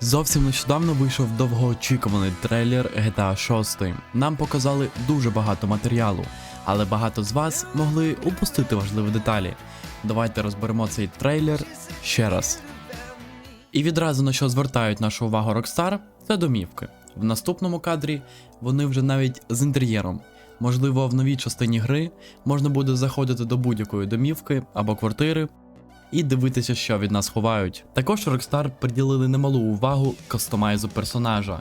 Зовсім нещодавно вийшов довгоочікуваний трейлер GTA 6. Нам показали дуже багато матеріалу, але багато з вас могли упустити важливі деталі. Давайте розберемо цей трейлер ще раз. І відразу на що звертають нашу увагу Rockstar, це домівки. В наступному кадрі вони вже навіть з інтер'єром. Можливо, в новій частині гри можна буде заходити до будь-якої домівки або квартири і дивитися, що від нас ховають. Також Rockstar приділили немалу увагу кастомайзу персонажа.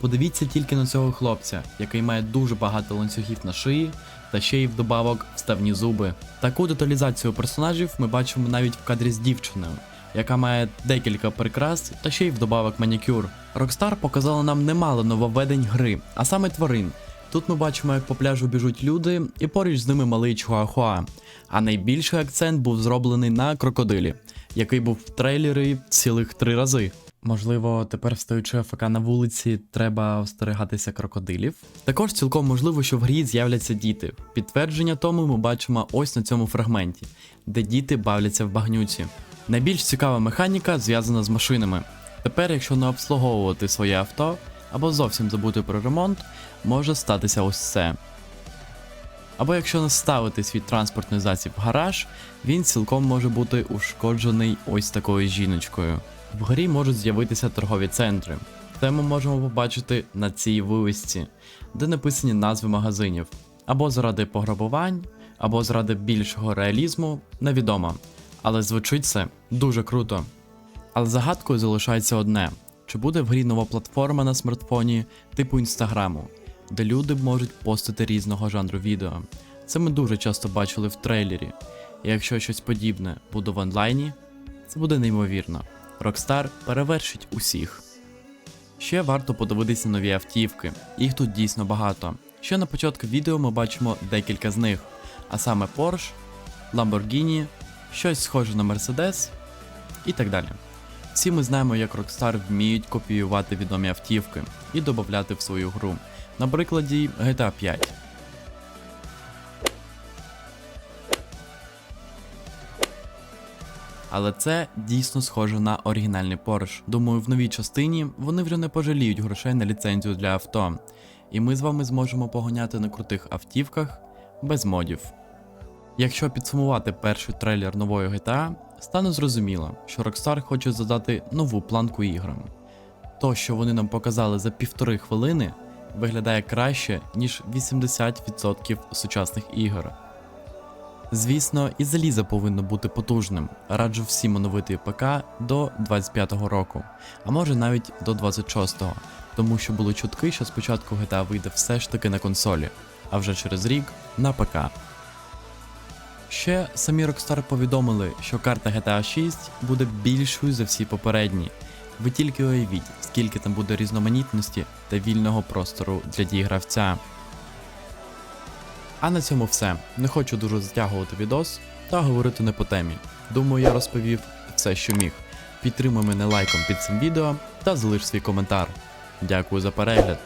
Подивіться тільки на цього хлопця, який має дуже багато ланцюгів на шиї та ще й вдобавок вставні зуби. Таку деталізацію персонажів ми бачимо навіть в кадрі з дівчиною, яка має декілька прикрас та ще й вдобавок манікюр. Rockstar показала нам немало нововведень гри, а саме тварин. Тут ми бачимо, як по пляжу біжуть люди, і поруч з ними малий Чуахуа. А найбільший акцент був зроблений на крокодилі, який був в трейлері цілих три рази. Можливо, тепер встаючи АФК на вулиці, треба остерігатися крокодилів. Також цілком можливо, що в грі з'являться діти. Підтвердження тому ми бачимо ось на цьому фрагменті, де діти бавляться в багнюці. Найбільш цікава механіка зв'язана з машинами. Тепер, якщо не обслуговувати своє авто або зовсім забути про ремонт, може статися ось це. Або якщо не ставити свій транспортний засіб в гараж, він цілком може бути ушкоджений ось такою жіночкою. В грі можуть з'явитися торгові центри. Це ми можемо побачити на цій вивісці, де написані назви магазинів. Або заради пограбувань, або заради більшого реалізму, невідомо. Але звучить це дуже круто. Але загадкою залишається одне: чи буде в грі нова платформа на смартфоні типу інстаграму, де люди можуть постити різного жанру відео. Це ми дуже часто бачили в трейлері. І якщо щось подібне буде в онлайні, це буде неймовірно. Rockstar перевершить усіх. Ще варто подивитися нові автівки, їх тут дійсно багато. Ще на початку відео ми бачимо декілька з них, а саме Porsche, Lamborghini, щось схоже на Mercedes і так далі. Всі ми знаємо, як Rockstar вміють копіювати відомі автівки і додати в свою гру. На прикладі GTA 5. Але це дійсно схоже на оригінальний Porsche. Думаю, в новій частині вони вже не пожаліють грошей на ліцензію для авто, і ми з вами зможемо погоняти на крутих автівках без модів. Якщо підсумувати перший трейлер нової GTA, стане зрозуміло, що Rockstar хоче задати нову планку іграм. То, що вони нам показали за півтори хвилини, виглядає краще, ніж 80% сучасних ігор. Звісно, і залізо повинно бути потужним. Раджу всім оновити ПК до 25-го року, а може навіть до 26-го, тому що були чутки, що спочатку GTA вийде все ж таки на консолі, а вже через рік на ПК. Ще самі Rockstar повідомили, що карта GTA 6 буде більшою за всі попередні. Ви тільки уявіть, скільки там буде різноманітності та вільного простору для дій гравця. А на цьому все. Не хочу дуже затягувати відос та говорити не по темі. Думаю, я розповів все, що міг. Підтримуй мене лайком під цим відео та залиш свій коментар. Дякую за перегляд.